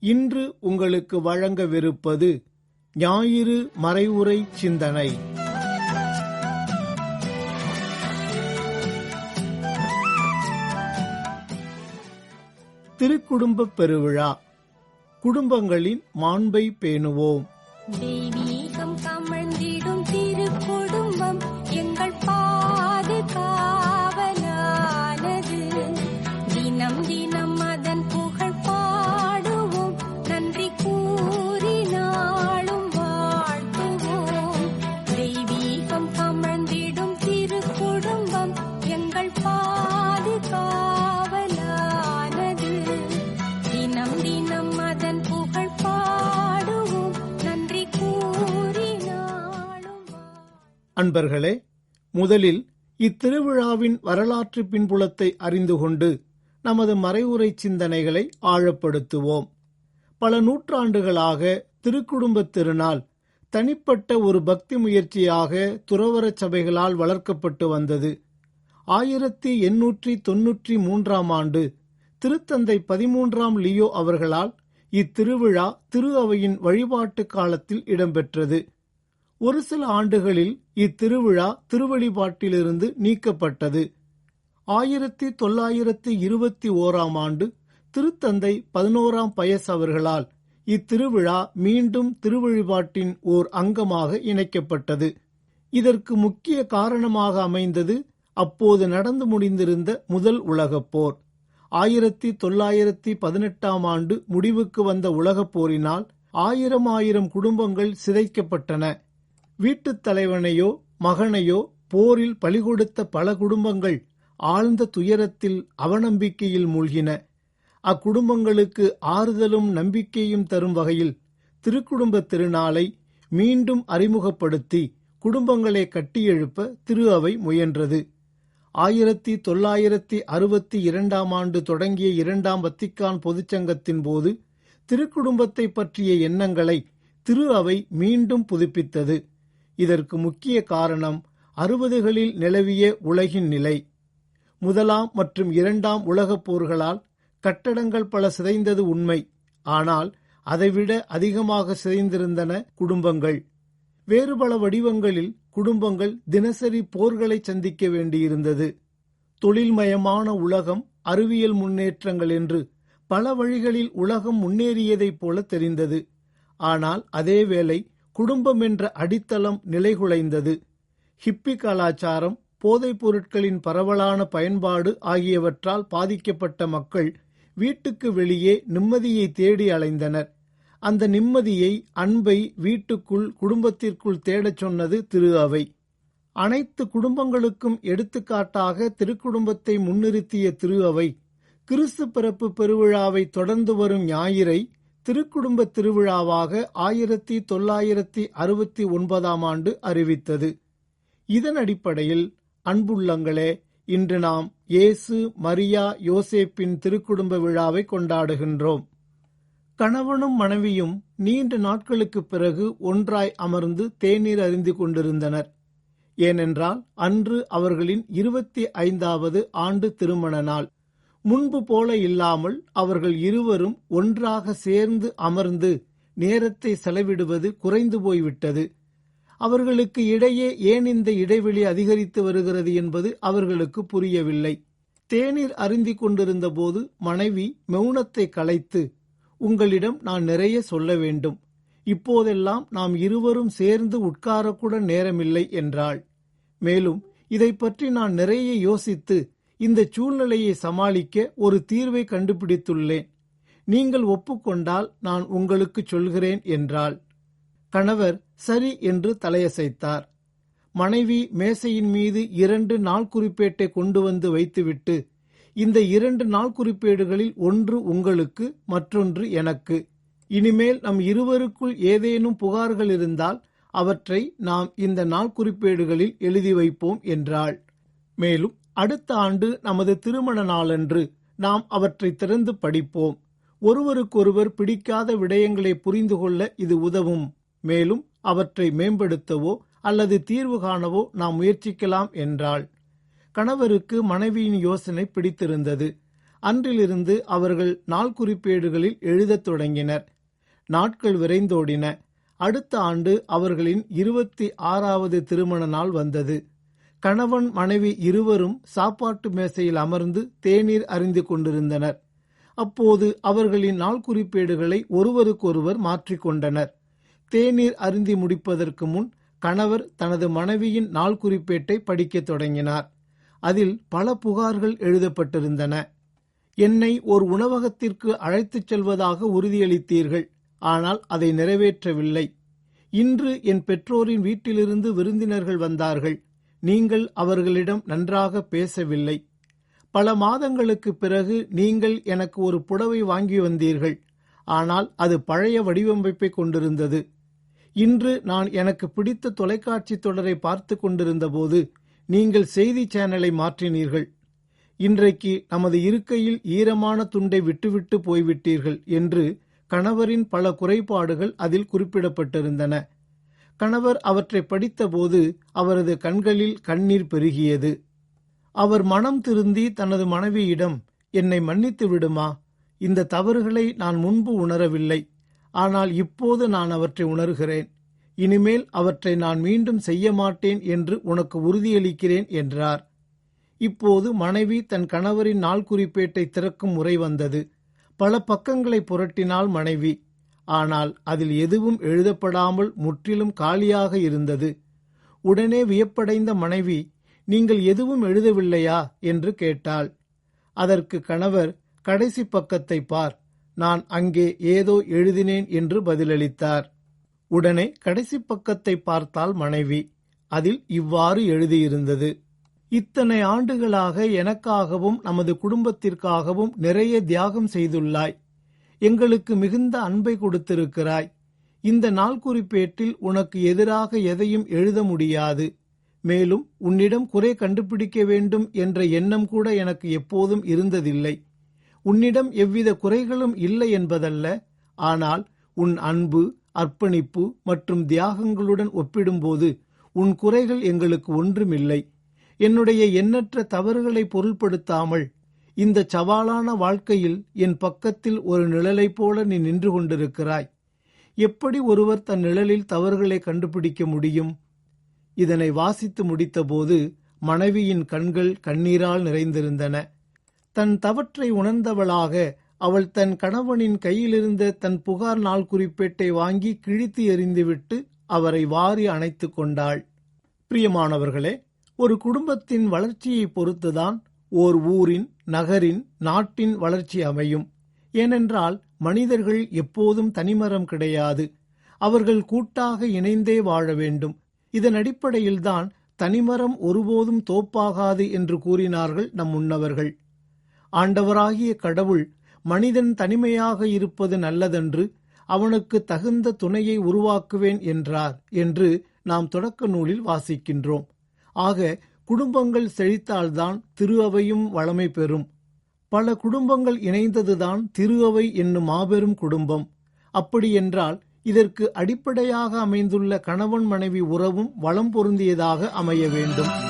இன்று உங்களுக்கு வழங்கவிருப்பது ஞாயிறு மறைவுரை சிந்தனை. திருக்குடும்ப பெருவிழா. குடும்பங்களின் மாண்பை பேணுவோம். அன்பர்களே முதலில் இத்திருவிழாவின் வரலாற்று பின்புலத்தை அறிந்து கொண்டு நமது மறைவுரை சிந்தனைகளை ஆழப்படுத்துவோம். பல நூற்றாண்டுகளாக திருக்குடும்பத் திருநாள் தனிப்பட்ட ஒரு பக்தி முயற்சியாக துறவரச் சபைகளால் வளர்க்கப்பட்டு வந்தது. ஆயிரத்தி எண்ணூற்றி தொன்னூற்றி மூன்றாம் ஆண்டு திருத்தந்தை பதிமூன்றாம் லியோ அவர்களால் இத்திருவிழா திரு அவையின் வழிபாட்டு காலத்தில் இடம்பெற்றது. ஒரு சில ஆண்டுகளில் இத்திருவிழா திருவழிபாட்டிலிருந்து நீக்கப்பட்டது. ஆயிரத்தி தொள்ளாயிரத்தி இருபத்தி ஓராம் ஆண்டு திருத்தந்தை பதினோராம் பயஸ் அவர்களால் இத்திருவிழா மீண்டும் திருவழிபாட்டின் ஓர் அங்கமாக இணைக்கப்பட்டது. இதற்கு முக்கிய காரணமாக அமைந்தது அப்போது நடந்து முடிந்திருந்த முதல் உலகப் போர். ஆயிரத்தி தொள்ளாயிரத்தி பதினெட்டாம் ஆண்டு முடிவுக்கு வந்த உலகப் போரினால் ஆயிரம் ஆயிரம் குடும்பங்கள் சிதைக்கப்பட்டன. வீட்டுத் தலைவனையோ மகனையோ போரில் பலிகொடுத்த பல குடும்பங்கள் ஆழ்ந்த துயரத்தில் அவநம்பிக்கையில் மூழ்கின. அக்குடும்பங்களுக்கு ஆறுதலும் நம்பிக்கையும் தரும் வகையில் திருக்குடும்ப திருநாளை மீண்டும் அறிமுகப்படுத்தி குடும்பங்களை கட்டியெழுப்ப திரு அவை முயன்றது. ஆயிரத்தி தொள்ளாயிரத்தி அறுபத்தி இரண்டாம் ஆண்டு தொடங்கிய இரண்டாம் வத்திக்கான் பொதுச்சங்கத்தின் போது திருக்குடும்பத்தை பற்றிய எண்ணங்களை திரு அவை மீண்டும் புதுப்பித்தது. இதற்கு முக்கிய காரணம் அறுபதுகளில் நிலவிய உலகின் நிலை. முதலாம் மற்றும் இரண்டாம் உலகப் போர்களால் கட்டடங்கள் பல சிதைந்தது உண்மை. ஆனால் அதைவிட அதிகமாக சிதைந்திருந்தன குடும்பங்கள். வேறு பல வடிவங்களில் குடும்பங்கள் தினசரி போர்களை சந்திக்க வேண்டியிருந்தது. தொழில்மயமான உலகம் அறிவியல் முன்னேற்றங்கள் என்று பல வழிகளில் உலகம் முன்னேறியதைப் போல தெரிந்தது. ஆனால் அதேவேளை குடும்பம் என்ற அடித்தளம் நிலைகுலைந்தது. ஹிப்பி கலாச்சாரம் போதைப் பொருட்களின் பரவலான பயன்பாடு ஆகியவற்றால் பாதிக்கப்பட்ட மக்கள் வீட்டுக்கு வெளியே நிம்மதியை தேடி அலைந்தனர். அந்த நிம்மதியை அன்பை வீட்டுக்குள் குடும்பத்திற்குள் தேடச் சொன்னது திரு அவை. அனைத்து குடும்பங்களுக்கும் எடுத்துக்காட்டாக திருக்குடும்பத்தை முன்னிறுத்திய திரு அவை கிறிஸ்து பிறப்பு பெருவிழாவை தொடர்ந்து வரும் ஞாயிறை திருக்குடும்ப திருவிழாவாக ஆயிரத்தி தொள்ளாயிரத்தி அறுபத்தி ஒன்பதாம் ஆண்டு அறிவித்தது. இதன் அடிப்படையில் அன்புள்ளங்களே இன்று நாம் இயேசு மரியா யோசேப்பின் திருக்குடும்ப விழாவை கொண்டாடுகின்றோம். கணவனும் மனைவியும் நீண்ட நாட்களுக்குப் பிறகு ஒன்றாய் அமர்ந்து தேநீர் அறிந்து கொண்டிருந்தனர். ஏனென்றால் அன்று அவர்களின் இருபத்தி ஐந்தாவது ஆண்டு திருமண நாள். முன்பு போல இல்லாமல் அவர்கள் இருவரும் ஒன்றாக சேர்ந்து அமர்ந்து நேரத்தை செலவிடுவது குறைந்து போய்விட்டது. அவர்களுக்கு இடையே ஏன் இந்த இடைவெளி அதிகரித்து வருகிறது என்பது அவர்களுக்கு புரியவில்லை. தேநீர் அருந்திக் கொண்டிருந்த போது மனைவி மெளனத்தை கலைத்து உங்களிடம் நான் நிறைய சொல்ல வேண்டும். இப்போதெல்லாம் நாம் இருவரும் சேர்ந்து உட்காரக்கூட நேரமில்லை என்றாள். மேலும் இதை பற்றி நான் நிறைய யோசித்து இந்த சூழ்நிலையை சமாளிக்க ஒரு தீர்வை கண்டுபிடித்துள்ளேன். நீங்கள் ஒப்புக்கொண்டால் நான் உங்களுக்கு சொல்கிறேன் என்றாள். கணவர் சரி என்று தலையசைத்தார். மனைவி மேசையின் மீது இரண்டு நாள் குறிப்பேட்டை கொண்டு வந்து வைத்துவிட்டு இந்த இரண்டு நாள் குறிப்பேடுகளில் ஒன்று உங்களுக்கு மற்றொன்று எனக்கு. இனிமேல் நம் இருவருக்குள் ஏதேனும் புகார்கள் இருந்தால் அவற்றை நாம் இந்த நாள் குறிப்பேடுகளில் எழுதி வைப்போம் என்றாள். மேலும் அடுத்த ஆண்டு நமது திருமண நாளன்று நாம் அவற்றை திறந்து படிப்போம். ஒருவருக்கொருவர் பிடிக்காத விடயங்களை புரிந்து கொள்ள இது உதவும். மேலும் அவற்றை மேம்படுத்தவோ அல்லது தீர்வு காணவோ நாம் முயற்சிக்கலாம் என்றாள். கணவருக்கு மனைவியின் யோசனை பிடித்திருந்தது. அன்றிலிருந்து அவர்கள் நாள் குறிப்பேடுகளில் எழுதத் தொடங்கினர். நாட்கள் விரைந்தோடின. அடுத்த ஆண்டு அவர்களின் இருபத்தி ஆறாவது திருமண நாள் வந்தது. கணவன் மனைவி இருவரும் சாப்பாட்டு மேசையில் அமர்ந்து தேநீர் அறிந்து கொண்டிருந்தனர். அப்போது அவர்களின் நாள் குறிப்பேடுகளை ஒருவருக்கொருவர் மாற்றிக்கொண்டனர் தேநீர் அருந்தி முடிப்பதற்கு முன் கணவர் தனது மனைவியின் நாள் குறிப்பேட்டை படிக்கத் தொடங்கினார். அதில் பல புகார்கள் எழுதப்பட்டிருந்தன. என்னை ஒரு உணவகத்திற்கு அழைத்துச் செல்வதாக உறுதியளித்தீர்கள் ஆனால் அதை நிறைவேற்றவில்லை. இன்று என் பெற்றோரின் வீட்டிலிருந்து விருந்தினர்கள் வந்தார்கள். நீங்கள் அவர்களிடம் நன்றாக பேசவில்லை. பல மாதங்களுக்கு பிறகு நீங்கள் எனக்கு ஒரு புடவை வாங்கி வந்தீர்கள். ஆனால் அது பழைய வடிவமைப்பை கொண்டிருந்தது. இன்று நான் எனக்கு பிடித்த தொலைக்காட்சி தொடரை பார்த்து கொண்டிருந்தபோது நீங்கள் செய்தி சேனலை மாற்றினீர்கள். இன்றைக்கு நமது இருக்கையில் ஈரமான துண்டை விட்டுவிட்டு போய்விட்டீர்கள் என்று கணவரின் பல குறைபாடுகள் அதில் குறிப்பிடப்பட்டிருந்தன. கணவர் அவற்றை படித்தபோது அவரது கண்களில் கண்ணீர் பெருகியது. அவர் மனம் திருந்தி தனது மனைவியிடம் என்னை மன்னித்து விடுமா? இந்த தவறுகளை நான் முன்பு உணரவில்லை. ஆனால் இப்போது நான் அவற்றை உணர்கிறேன். இனிமேல் அவற்றை நான் மீண்டும் செய்ய மாட்டேன் என்று உனக்கு உறுதியளிக்கிறேன் என்றார். இப்போது மனைவி தன் கணவரின் நாள் குறிப்பேட்டை திறக்கும் முறை வந்தது. பல பக்கங்களை புரட்டினாள் மனைவி. ஆனால் அதில் எதுவும் எழுதப்படாமல் முற்றிலும் காலியாக இருந்தது. உடனே வியப்படைந்த மனைவி நீங்கள் எதுவும் எழுதவில்லையா? என்று கேட்டாள். அதற்கு கணவர் கடைசி பக்கத்தை பார் நான் அங்கே ஏதோ எழுதினேன் என்று பதிலளித்தார். உடனே கடைசி பக்கத்தை பார்த்தால் மனைவி. அதில் இவ்வாறு எழுதியிருந்தது. இத்தனை ஆண்டுகளாக எனக்காகவும் நமது குடும்பத்திற்காகவும் நிறைய தியாகம் செய்துள்ளாய். எங்களுக்கு மிகுந்த அன்பை கொடுத்திருக்கிறாய். இந்த நாள் குறிப்பேட்டில் உனக்கு எதிராக எதையும் எழுத முடியாது. மேலும் உன்னிடம் குறை கண்டுபிடிக்க வேண்டும் என்ற எண்ணம் கூட எனக்கு எப்போதும் இருந்ததில்லை. உன்னிடம் எவ்வித குறைகளும் இல்லை என்பதல்ல. ஆனால் உன் அன்பு அர்ப்பணிப்பு மற்றும் தியாகங்களுடன் ஒப்பிடும்போது உன் குறைகள் எங்களுக்கு ஒன்றுமில்லை. என்னுடைய எண்ணற்ற தவறுகளை பொருள்படுத்தாமல் இந்த சவாலான வாழ்க்கையில் என் பக்கத்தில் ஒரு நிழலைப் போல நீ நின்று கொண்டிருக்கிறாய். எப்படி ஒருவர் தன் நிழலில் தவறுகளை கண்டுபிடிக்க முடியும்? இதனை வாசித்து முடித்தபோது மனைவியின் கண்கள் கண்ணீரால் நிறைந்திருந்தன. தன் தவற்றை உணர்ந்தவளாக அவள் தன் கணவனின் கையிலிருந்த தன் புகார் நாள் குறிப்பேட்டை வாங்கி கிழித்து எறிந்துவிட்டு அவரை வாரி அணைத்துக் கொண்டாள். பிரியமானவர்களே ஒரு குடும்பத்தின் வளர்ச்சியை பொறுத்துதான் ஓர் ஊரின் நகரின் நாட்டின் வளர்ச்சி அமையும். ஏனென்றால் மனிதர்கள் எப்போதும் தனிமரம் கிடையாது. அவர்கள் கூட்டாக இணைந்தே வாழ வேண்டும். இதன் அடிப்படையில்தான் தனிமரம் ஒருபோதும் தோப்பாகாது என்று கூறினார்கள் நம் முன்னவர்கள். ஆண்டவராகிய கடவுள் மனிதன் தனிமையாக இருப்பது நல்லதென்று அவனுக்கு தகுந்த துணையை உருவாக்குவேன் என்றார் என்று நாம் தொடக்க நூலில் வாசிக்கின்றோம். ஆக குடும்பங்கள் செழித்தால்தான் திருஅவையும் வளமை பெறும். பல குடும்பங்கள் இணைந்ததுதான் திருஅவை என்னும் மாபெரும் குடும்பம். அப்படியென்றால் இதற்கு அடிப்படையாக அமைந்துள்ள கணவன் மனைவி உறவும் வளம் பொருந்தியதாக அமைய வேண்டும்.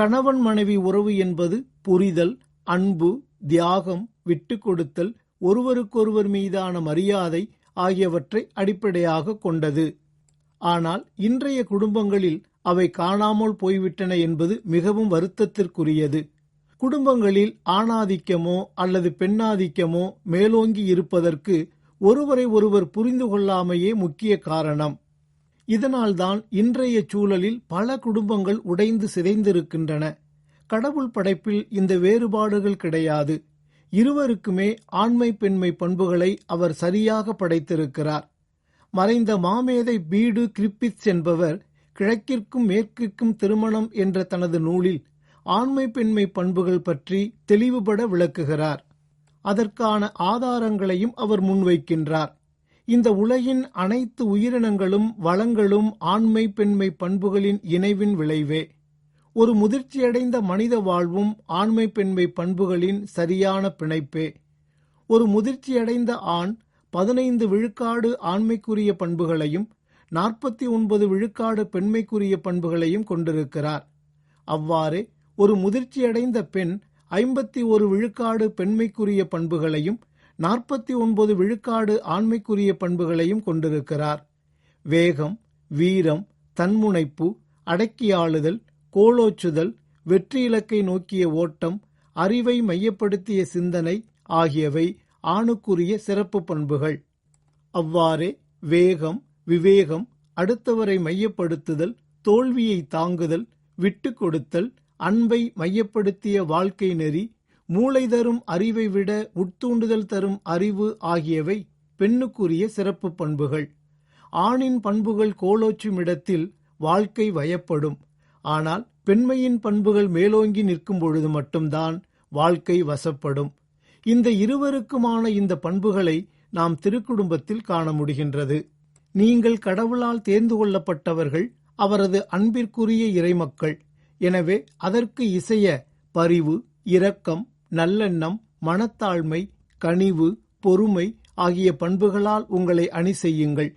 கணவன் மனைவி உறவு என்பது புரிதல் அன்பு தியாகம் விட்டு கொடுத்தல் ஒருவருக்கொருவர் மீதான மரியாதை ஆகியவற்றை அடிப்படையாக கொண்டது. ஆனால் இன்றைய குடும்பங்களில் அவை காணாமல் போய்விட்டன என்பது மிகவும் வருத்தத்திற்குரியது. குடும்பங்களில் ஆணாதிக்கமோ அல்லது பெண்ணாதிக்கமோ மேலோங்கி இருப்பதற்கு ஒருவரை ஒருவர் புரிந்து கொள்ளாமையே முக்கிய காரணம். இதனால்தான் இன்றைய சூழலில் பல குடும்பங்கள் உடைந்து சிதைந்திருக்கின்றன. கடவுள் படைப்பில் இந்த வேறுபாடுகள் கிடையாது. இருவருக்குமே ஆண்மை பெண்மை பண்புகளை அவர் சரியாக படைத்திருக்கிறார். மறைந்த மாமேதை பீடு கிரிப்பித்ஸ் என்பவர் கிழக்கிற்கும் மேற்கிற்கும் திருமணம் என்ற தனது நூலில் ஆண்மை பெண்மை பண்புகள் பற்றி தெளிவுபட விளக்குகிறார். அதற்கான ஆதாரங்களையும் அவர் முன்வைக்கின்றார். இந்த உலகின் அனைத்து உயிரினங்களும் வளங்களும் ஆண்மை பெண்மை பண்புகளின் இணைவின் விளைவே. ஒரு முதிர்ச்சியடைந்த மனித வாழ்வும் ஆண்மை பெண்மை பண்புகளின் சரியான பிணைப்பே. ஒரு முதிர்ச்சியடைந்த ஆண் பதினைந்து விழுக்காடு ஆண்மைக்குரிய பண்புகளையும் நாற்பத்தி ஒன்பது விழுக்காடு பெண்மைக்குரிய பண்புகளையும் கொண்டிருக்கிறார். அவ்வாறே ஒரு முதிர்ச்சியடைந்த பெண் ஐம்பத்தி ஒரு விழுக்காடு பெண்மைக்குரிய பண்புகளையும் நாற்பத்தி ஒன்பது விழுக்காடு ஆண்மைக்குரிய பண்புகளையும் கொண்டிருக்கிறார். வேகம் வீரம் தன்முனைப்பு அடக்கியாளுதல் கோலோச்சுதல் வெற்றி இலக்கை நோக்கிய ஓட்டம் அறிவை மையப்படுத்திய சிந்தனை ஆகியவை ஆணுக்குரிய சிறப்பு பண்புகள். அவ்வாறே வேகம் விவேகம் அடுத்தவரை மையப்படுத்துதல் தோல்வியை தாங்குதல் விட்டு கொடுத்தல் அன்பை மையப்படுத்திய வாழ்க்கை நெறி மூளை தரும் அறிவை விட உட்தூண்டுதல் தரும் அறிவு ஆகியவை பெண்ணுக்குரிய சிறப்பு பண்புகள். ஆணின் பண்புகள் கோலோச்சும் இடத்தில் வாழ்க்கை வயப்படும். ஆனால் பெண்மையின் பண்புகள் மேலோங்கி நிற்கும் பொழுது மட்டும்தான் வாழ்க்கை வசப்படும். இந்த இருவருக்குமான இந்த பண்புகளை நாம் திருக்குடும்பத்தில் காண முடிகின்றது. நீங்கள் கடவுளால் தேர்ந்து கொள்ளப்பட்டவர்கள் அவரது அன்பிற்குரிய இறைமக்கள். எனவே அதற்கு இசைய பரிவு இரக்கம் நல்லெண்ணம் மனத்தாழ்மை கனிவு பொறுமை ஆகிய பண்புகளால் உங்களை அணி செய்யுங்கள்.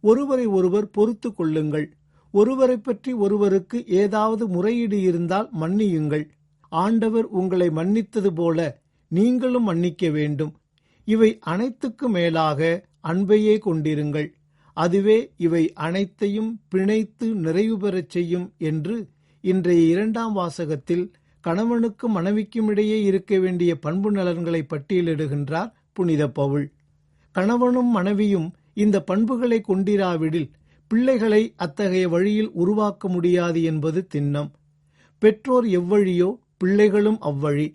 ஒருவரை ஒருவர் பொறுத்து கொள்ளுங்கள். ஒருவரை பற்றி ஒருவருக்கு ஏதாவது முறையீடு இருந்தால் மன்னியுங்கள். ஆண்டவர் உங்களை மன்னித்தது போல நீங்களும் மன்னிக்க வேண்டும். இவை அனைத்துக்கு மேலாக அன்பையே கொண்டிருங்கள். அதுவே இவை அனைத்தையும் பிணைத்து நிறைவு பெறச் செய்யும் என்று இன்றைய இரண்டாம் வாசகத்தில் கணவனுக்கும் மனைவிக்கும் இடையே இருக்க வேண்டிய பண்பு நலன்களை பட்டியலிடுகின்றார் புனித பவுல். கணவனும் மனைவியும் இந்த பண்புகளை கொண்டிராவிடில் பிள்ளைகளை அத்தகைய வழியில் உருவாக்க முடியாது என்பது திண்ணம். பெற்றோர் எவ்வழியோ பிள்ளைகளும் அவ்வழி.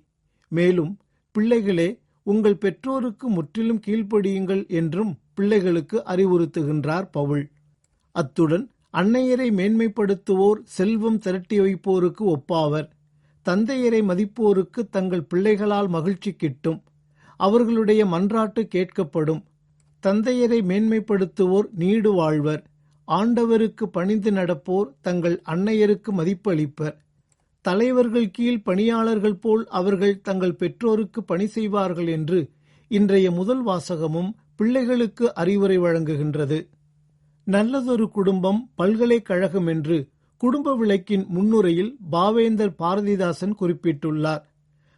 மேலும் பிள்ளைகளே உங்கள் பெற்றோருக்கு முற்றிலும் கீழ்ப்படியுங்கள் என்றும் பிள்ளைகளுக்கு அறிவுறுத்துகின்றார் பவுல். அத்துடன் அன்னையரை மேன்மைப்படுத்துவோர் செல்வம் திரட்டி வைப்போருக்கு ஒப்பாவர். தந்தையரை மதிப்போருக்கு தங்கள் பிள்ளைகளால் மகிழ்ச்சி கிட்டும். அவர்களுடைய மன்றாட்டு கேட்கப்படும். தந்தையரை மேன்மைப்படுத்துவோர் நீடு வாழ்வர். ஆண்டவருக்கு பணிந்து நடப்போர் தங்கள் அன்னையருக்கு மதிப்பளிப்பர். தலைவர்கள் கீழ் பணியாளர்கள் போல் அவர்கள் தங்கள் பெற்றோருக்கு பணி செய்வார்கள் என்று இன்றைய முதல் வாசகமும் பிள்ளைகளுக்கு அறிவுரை வழங்குகின்றது. நல்லதொரு குடும்பம் பல்கலைக்கழகம் என்று குடும்ப விளக்கின் முன்னுரையில் பாவேந்தர் பாரதிதாசன் குறிப்பிட்டுள்ளார்.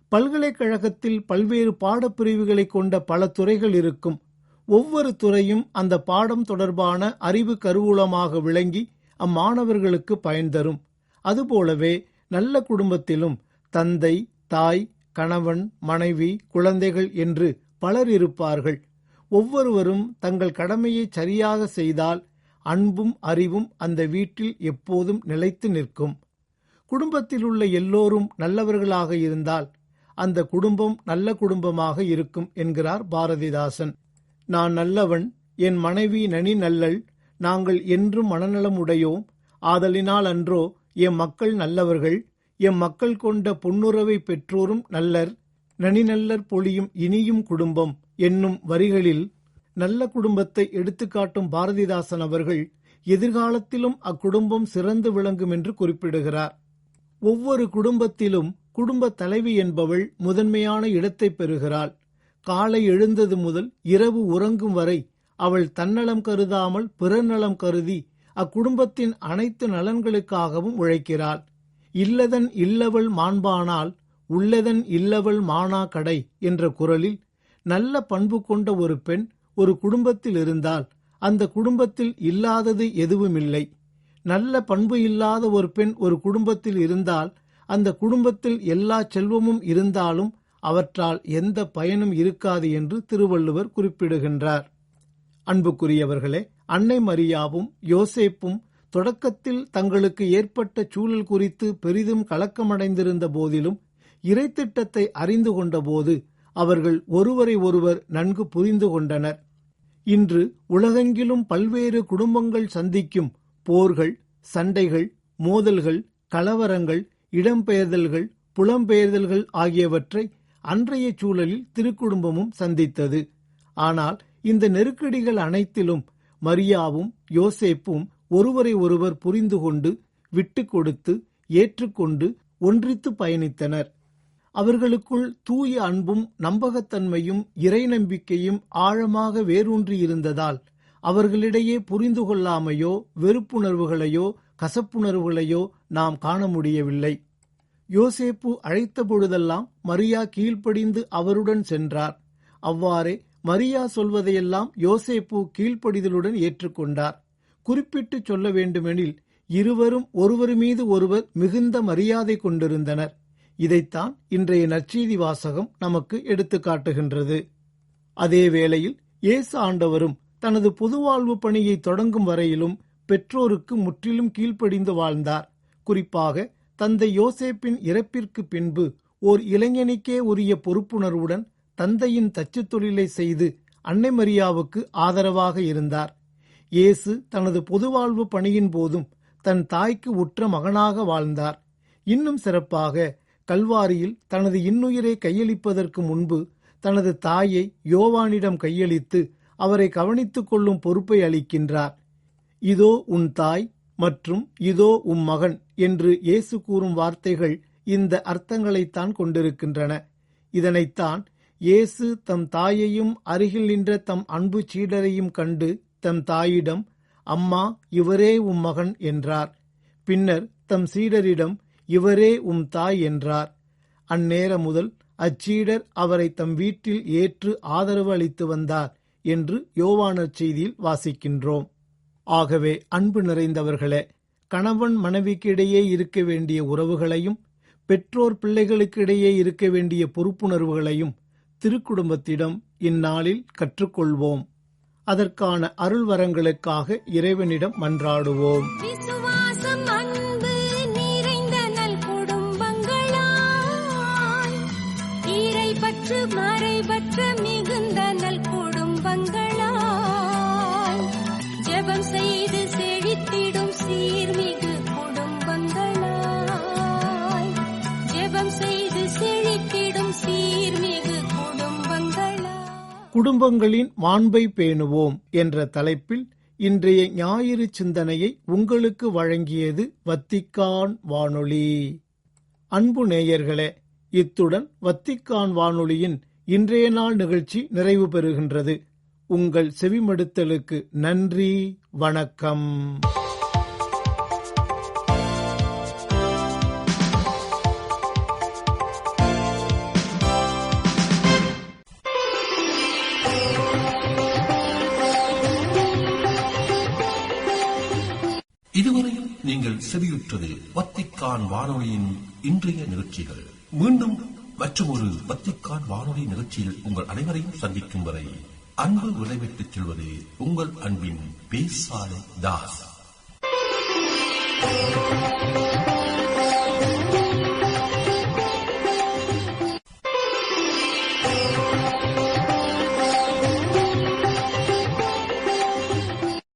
பல்கலைக்கழகத்தில் பல்வேறு பாடப்பிரிவுகளை கொண்ட பல துறைகள் இருக்கும். ஒவ்வொரு துறையும் அந்த பாடம் தொடர்பான அறிவு கருவூலமாக விளங்கி அம்மாணவர்களுக்கு பயன் தரும். அதுபோலவே நல்ல குடும்பத்திலும் தந்தை தாய் கணவன் மனைவி குழந்தைகள் என்று பலர் இருப்பார்கள். ஒவ்வொருவரும் தங்கள் கடமையை சரியாக செய்தால் அன்பும் அறிவும் அந்த வீட்டில் எப்போதும் நிலைத்து நிற்கும். குடும்பத்தில் உள்ள எல்லோரும் நல்லவர்களாக இருந்தால் அந்த குடும்பம் நல்ல குடும்பமாக இருக்கும் என்கிறார் பாரதிதாசன். நான் நல்லவன் என் மனைவி நனி நல்லள் நாங்கள் என்றும் மனநலம் உடையோம். ஆதலினால் அன்றோ எம் மக்கள் நல்லவர்கள் எம் மக்கள் கொண்ட பொன்னுறவை பெற்றோரும் நல்லர் நனிநல்லர் பொழியும் இனியும் குடும்பம் என்னும் வரிகளில் நல்ல குடும்பத்தை எடுத்துக்காட்டும் பாரதிதாசன் அவர்கள் எதிர்காலத்திலும் அக்குடும்பம் சிறந்து விளங்கும் என்று குறிப்பிடுகிறார். ஒவ்வொரு குடும்பத்திலும் குடும்ப தலைவி என்பவள் முதன்மையான இடத்தை பெறுகிறாள். காலை எழுந்தது முதல் இரவு உறங்கும் வரை அவள் தன்னலம் கருதாமல் பிறநலம் கருதி அக்குடும்பத்தின் அனைத்து நலன்களுக்காகவும் உழைக்கிறாள். இல்லதன் இல்லவள் மாண்பானால் உள்ளதன் இல்லவள் மானா கடை என்ற குரலில் நல்ல பண்பு கொண்ட ஒரு பெண் ஒரு குடும்பத்தில் இருந்தால் அந்த குடும்பத்தில் இல்லாதது எதுவுமில்லை. நல்ல பண்பு இல்லாத ஒரு பெண் ஒரு குடும்பத்தில் இருந்தால் அந்த குடும்பத்தில் எல்லா செல்வமும் இருந்தாலும் அவற்றால் எந்த பயனும் இருக்காது என்று திருவள்ளுவர் குறிப்பிடுகின்றார். அன்புக்குரியவர்களே அன்னை மரியாவும் யோசேப்பும் தொடக்கத்தில் தங்களுக்கு ஏற்பட்ட சூழல் குறித்து பெரிதும் கலக்கமடைந்திருந்த போதிலும் இறைத்திட்டத்தை அறிந்து கொண்டபோது அவர்கள் ஒருவரை ஒருவர் நன்கு புரிந்து கொண்டனர். இன்று உலகெங்கிலும் பல்வேறு குடும்பங்கள் சந்திக்கும் போர்கள் சண்டைகள் மோதல்கள் கலவரங்கள் இடம்பெயர்தல்கள் புலம்பெயர்தல்கள் ஆகியவற்றை அன்றைய சூழலில் திருக்குடும்பமும் சந்தித்தது. ஆனால் இந்த நெருக்கடிகள் அனைத்திலும் மரியாவும் யோசேப்பும் ஒருவரை ஒருவர் புரிந்து கொண்டு விட்டு கொடுத்து ஏற்றுக்கொண்டு ஒன்றித்து பயணித்தனர். அவர்களுக்குள் தூய அன்பும் நம்பகத்தன்மையும் இறை நம்பிக்கையும் ஆழமாக வேரூன்றி இருந்ததால் அவர்களிடையே புரிந்து கொள்ளாமையோ வெறுப்புணர்வுகளையோ கசப்புணர்வுகளையோ நாம் காண முடியவில்லை. யோசேப்பு அழைத்த பொழுதெல்லாம் மரியா கீழ்ப்படிந்து அவருடன் சென்றார். அவ்வாறே மரியா சொல்வதையெல்லாம் யோசேப்பு கீழ்ப்படிதலுடன் ஏற்றுக்கொண்டார். குறிப்பிட்டு சொல்ல வேண்டுமெனில் இருவரும் ஒருவர் மீது ஒருவர் மிகுந்த மரியாதை கொண்டிருந்தனர். இதைத்தான் இன்றைய நற்செய்தி வாசகம் நமக்கு எடுத்து காட்டுகின்றது. அதே வேளையில் இயேசு ஆண்டவரும் தனது பொதுவாழ்வு பணியை தொடங்கும் வரையிலும் பெற்றோருக்கு முற்றிலும் கீழ்ப்படிந்து வாழ்ந்தார். குறிப்பாக தந்தை யோசேப்பின் இறப்பிற்கு பின்பு ஓர் இளைஞனுக்கே உரிய பொறுப்புணர்வுடன் தந்தையின் தச்சுத் தொழிலை செய்து அன்னை மரியாவுக்கு ஆதரவாக இருந்தார். இயேசு தனது பொதுவாழ்வு பணியின் போதும் தன் தாய்க்கு உற்ற மகனாக வாழ்ந்தார். இன்னும் சிறப்பாக கல்வாரியில் தனது இன்னுயிரை கையளிப்பதற்கு முன்பு தனது தாயை யோவானிடம் கையளித்து அவரை கவனித்துக் கொள்ளும் பொறுப்பை அளிக்கின்றார். இதோ உன் தாய் மற்றும் இதோ உம் மகன் என்று இயேசு கூறும் வார்த்தைகள் இந்த அர்த்தங்களைத்தான் கொண்டிருக்கின்றன. இதனைத்தான் இயேசு தம் தாயையும் அருகில் நின்ற தம் அன்பு சீடரையும் கண்டு தம் தாயிடம் அம்மா இவரே உம் மகன் என்றார். பின்னர் தம் சீடரிடம் இவரே உம் தாய் என்றார். அந்நேர முதல் அச்சீடர் அவரை தம் வீட்டில் ஏற்று ஆதரவு அளித்து வந்தார் என்று யோவானர் செய்தியில் வாசிக்கின்றோம். ஆகவே அன்பு நிறைந்தவர்களே கணவன் மனைவிக்கிடையே இருக்க வேண்டிய உறவுகளையும் பெற்றோர் பிள்ளைகளுக்கிடையே இருக்க வேண்டிய பொறுப்புணர்வுகளையும் திருக்குடும்பத்திடம் இந்நாளில் கற்றுக்கொள்வோம். அதற்கான அருள்வரங்களுக்காக இறைவனிடம் மன்றாடுவோம். இறைபற்று மறைபற்று மிகுந்த நல் குடும்பங்களாய் ஜெபம் செய்து செழித்திடும் சீர்மிகு குடும்பங்களாய் ஜெபம் செய்து செழித்திடும் சீர்மிகு குடும்பங்களாய் குடும்பங்களின் மாண்பை பேணுவோம் என்ற தலைப்பில் இன்றைய ஞாயிறு சிந்தனையை உங்களுக்கு வழங்கியது வத்திக்கான் வானொலி. அன்பு நேயர்களே இத்துடன் வத்திக்கான் வானொலியின் இன்றைய நாள் நிகழ்ச்சி நிறைவு பெறுகின்றது. உங்கள் செவிமடுத்தலுக்கு நன்றி வணக்கம். இதுவரையும் நீங்கள் செவியுற்றது வத்திக்கான் வானொலியின் இன்றைய நிகழ்ச்சிகள். மீண்டும் மற்றொரு வத்திக்கான் வானொலி நிகழ்ச்சியில் உங்கள் அனைவரையும் சந்திக்கும் வரை அன்பு விளைவிட்டுச் செல்வது உங்கள் அன்பின் பேசாலை தாஸ்.